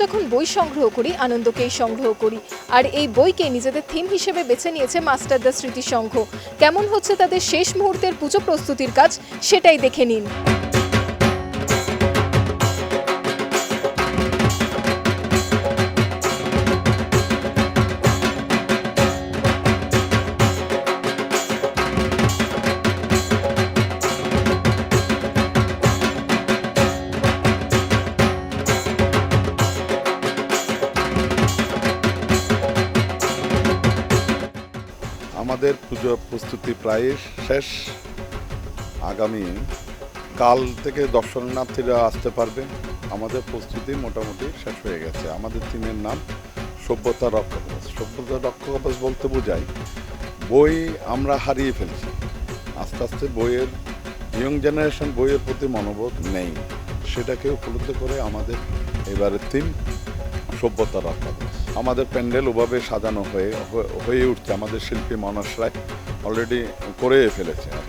যখন বই সংগ্রহ করি, আনন্দকেই সংগ্রহ করি। আর এই বইকে নিজেদের থিম হিসেবে বেছে নিয়েছে মাস্টারদা স্মৃতি সংঘ কেমন হচ্ছে তাদের শেষ মুহূর্তের পুজো প্রস্তুতির কাজ, সেটাই দেখে নিন। আমাদের পুজো প্রস্তুতি প্রায় শেষ। আগামী কাল থেকে দর্শনার্থীরা আসতে পারবে। আমাদের প্রস্তুতি মোটামুটি শেষ হয়ে গেছে। আমাদের টিমের নাম সভ্যতা রক্ষা সভ্যতা রক্ষা বলতে বোঝাই বই আমরা হারিয়ে ফেলছি। আস্তে আস্তে বইয়ের ইয়ং জেনারেশন বইয়ের প্রতি মনোবোধ নেই। সেটাকে উপলব্ধ করে আমাদের এবারের থিম সভ্যতা রক্ষা। আমাদের প্যান্ডেল ওভাবে সাজানো হয়ে হয়ে উঠছে আমাদের শিল্পী মানুষরাই অলরেডি করে ফেলেছে আর।